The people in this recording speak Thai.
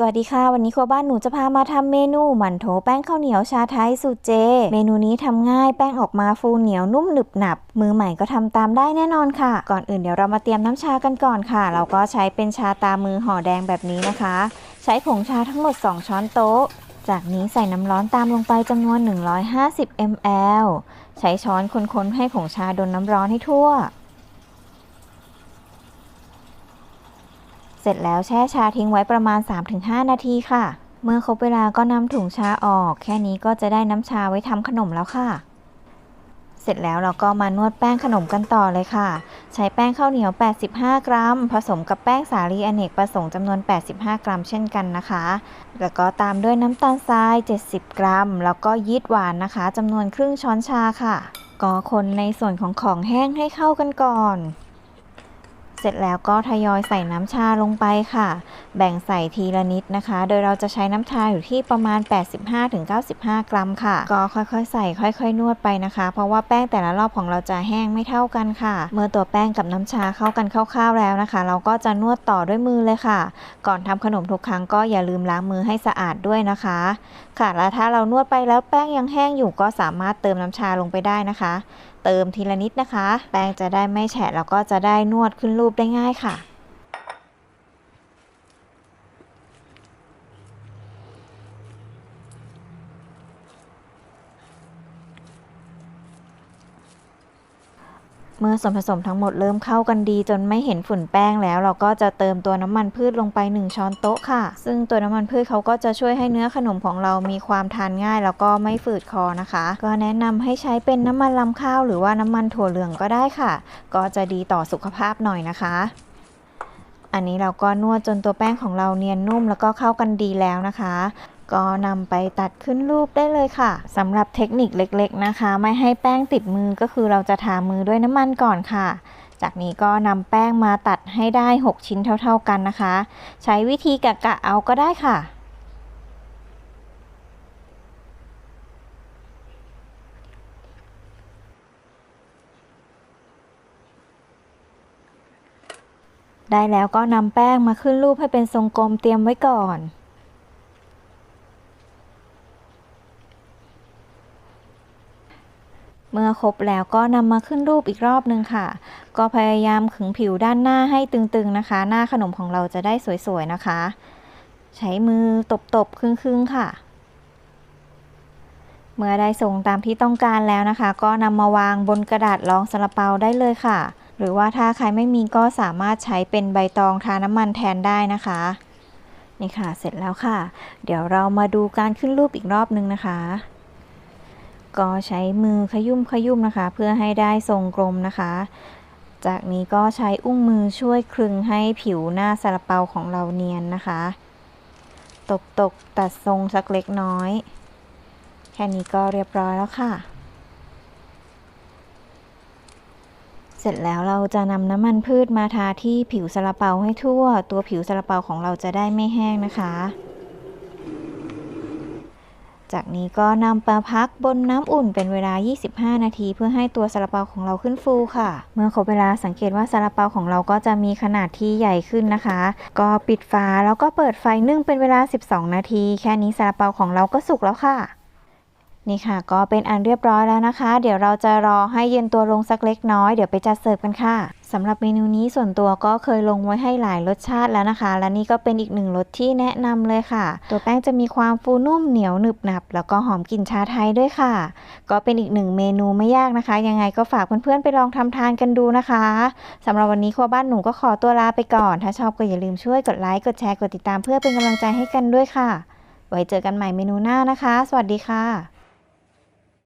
สวัสดีค่ะ วันนี้ครัวบ้านหนูจะพามาทำเมนูหมั่นโถแป้งข้าวเหนียวชาไทยสูตรเจ เมนูนี้ทำง่ายแป้งออกมาฟูเหนียวนุ่มหนึบหนับ มือใหม่ก็ทำตามได้แน่นอนค่ะ ก่อนอื่นเดี๋ยวเรามาเตรียมน้ำชากันก่อนค่ะ เราก็ใช้เป็นชาตามือห่อแดงแบบนี้นะคะ ใช้ผงชาทั้งหมด 2 ช้อนโต๊ะ จากนี้ใส่น้ำร้อนตามลงไปจำนวน 150 ml ใช้ช้อนคนๆให้ผงชาโดนน้ำร้อนให้ทั่ว เส ร็จแล้วแช่ชาทิ้งไว้ประมาณ 3-5 นาทีค่ะ เมื่อครบเวลาก็นำถุงชาออก แค่นี้ก็จะได้น้ำชาไว้ทำขนมแล้วค่ะ เสร็จแล้วเราก็มานวดแป้งขนมกันต่อเลยค่ะ ใช้แป้งข้าวเหนียว 85 กรัม ผสมกับแป้งสาลีอเนกประสงค์จำนวน 85 กรัมเช่นกันนะคะ แล้วก็ตามด้วยน้ำตาลทราย 70 กรัม แล้วก็ยีสต์หวานนะคะจำนวนครึ่งช้อนชาค่ะ ก็คนในส่วนของของแห้งให้เข้ากันก่อน เสร็จแล้วก็ทยอยใส่น้ำชาลงไปค่ะ แบ่งใส่ทีละนิดนะคะ โดยเราจะใช้น้ำชาอยู่ที่ประมาณ 85-95 กรัมค่ะ ก็ค่อยๆ ใส่ค่อย ๆ นวดไปนะคะ เพราะว่าแป้งแต่ละรอบของเราจะแห้งไม่เท่ากันค่ะ เมื่อตัวแป้งกับน้ำชาเข้ากันคร่าวๆแล้วนะคะ เราก็จะนวดต่อด้วยมือเลยค่ะ ก่อนทำขนมทุกครั้งก็อย่าลืมล้างมือให้สะอาดด้วยนะคะ ค่ะแล้วถ้าเรานวดไปแล้วแป้งยังแห้งอยู่ก็สามารถเติมน้ำชาลงไปได้นะคะ เติมทีละนิดนะคะ แป้งจะได้ไม่แฉะแล้วก็จะได้นวดขึ้นรูปได้ง่ายค่ะ เมื่อส่วนผสมทั้งหมดเริ่มเข้ากันดี จนไม่เห็นฝุ่นแป้งแล้ว เราก็จะเติมตัวน้ำมันพืชลงไป 1 ช้อนโต๊ะค่ะ ซึ่งตัวน้ำมันพืชเขาก็จะช่วยให้เนื้อขนมของเรามีความทานง่าย แล้วก็ไม่ฝืดคอนะคะ ก็แนะนำให้ใช้เป็นน้ำมันลำข้าว หรือว่าน้ำมันถั่วเหลืองก็ได้ค่ะ ก็จะดีต่อสุขภาพหน่อยนะคะอันนี้เราก็นวดจนตัวแป้งของเราเนียนนุ่มแล้วก็เข้ากันดีแล้วนะคะ ก็นำไปตัดขึ้นรูปได้เลยค่ะสำหรับเทคนิคเล็กๆนะคะ ไม่ให้แป้งติดมือก็คือเราจะทามือด้วยน้ำมันก่อนค่ะ จากนี้ก็นำแป้งมาตัดให้ได้ 6 ชิ้นเท่าๆกันนะคะ ใช้วิธีกะกะเอาก็ได้ค่ะได้แล้วก็นำแป้งมาขึ้นรูปให้เป็นทรงกลมเตรียมไว้ก่อน เมื่อครบแล้วก็นำมาขึ้นรูปอีกรอบนึงค่ะ ก็พยายามขึงผิวด้านหน้าให้ตึงๆนะคะ หน้าขนมของเราจะได้สวยๆนะคะ ใช้มือตบๆครึ่งๆค่ะ เมื่อได้ทรงตามที่ต้องการแล้วนะคะ ก็นำมาวางบนกระดาษรองซาลาเปาได้เลยค่ะ หรือว่าถ้าใครไม่มีก็สามารถใช้เป็นใบตองทาน้ำมันแทนได้นะคะนี่ค่ะเสร็จแล้วค่ะ เดี๋ยวเรามาดูการขึ้นรูปอีกรอบนึงนะคะ ก็ใช้มือขยุ่มขยุ่มนะคะ เพื่อให้ได้ทรงกลมนะคะ จากนี้ก็ใช้อุ้งมือช่วยคลึงให้ผิวหน้าซาลาเปาของเราเนียนนะคะตบตกตัดทรงสักเล็กน้อย แค่นี้ก็เรียบร้อยแล้วค่ะเสร็จแล้วเราจะนำน้ำมันพืชมาทาที่ผิวซาลาเปาให้ทั่ว ตัวผิวซาลาเปาของเราจะได้ไม่แห้งนะคะ จากนี้ก็นำมาพักบนน้ำอุ่นเป็นเวลา 25 นาที เพื่อให้ตัวซาลาเปาของเราขึ้นฟูค่ะ เมื่อครบเวลาสังเกตว่าซาลาเปาของเราก็จะมีขนาดที่ใหญ่ขึ้นนะคะ ก็ปิดฝาแล้วก็เปิดไฟนึ่งเป็นเวลา 12 นาที แค่นี้ซาลาเปาของเราก็สุกแล้วค่ะนี่ค่ะ ก็เป็นอันเรียบร้อยแล้วนะคะ เดี๋ยวเราจะรอให้เย็นตัวลงสักเล็กน้อย เดี๋ยวไปจัดเสิร์ฟกันค่ะ สำหรับเมนูนี้ส่วนตัวก็เคยลงไว้ให้หลายรสชาติแล้วนะคะ และนี่ก็เป็นอีกหนึ่งรสที่แนะนำเลยค่ะ ตัวแป้งจะมีความฟูนุ่มเหนียวหนึบหนับ แล้วก็หอมกลิ่นชาไทยด้วยค่ะ ก็เป็นอีกหนึ่งเมนูไม่ยากนะคะ ยังไงก็ฝากเพื่อนๆไปลองทำทานกันดูนะคะสำหรับวันนี้ครัวบ้านหนูก็ขอตัวลาไปก่อน ถ้าชอบก็อย่าลืมช่วยกดไลค์กดแชร์กดติดตามเพื่อเป็นกำลังใจให้กันด้วยค่ะ ไว้เจอกันใหม่เมนูหน้านะคะ สวัสดีค่ะ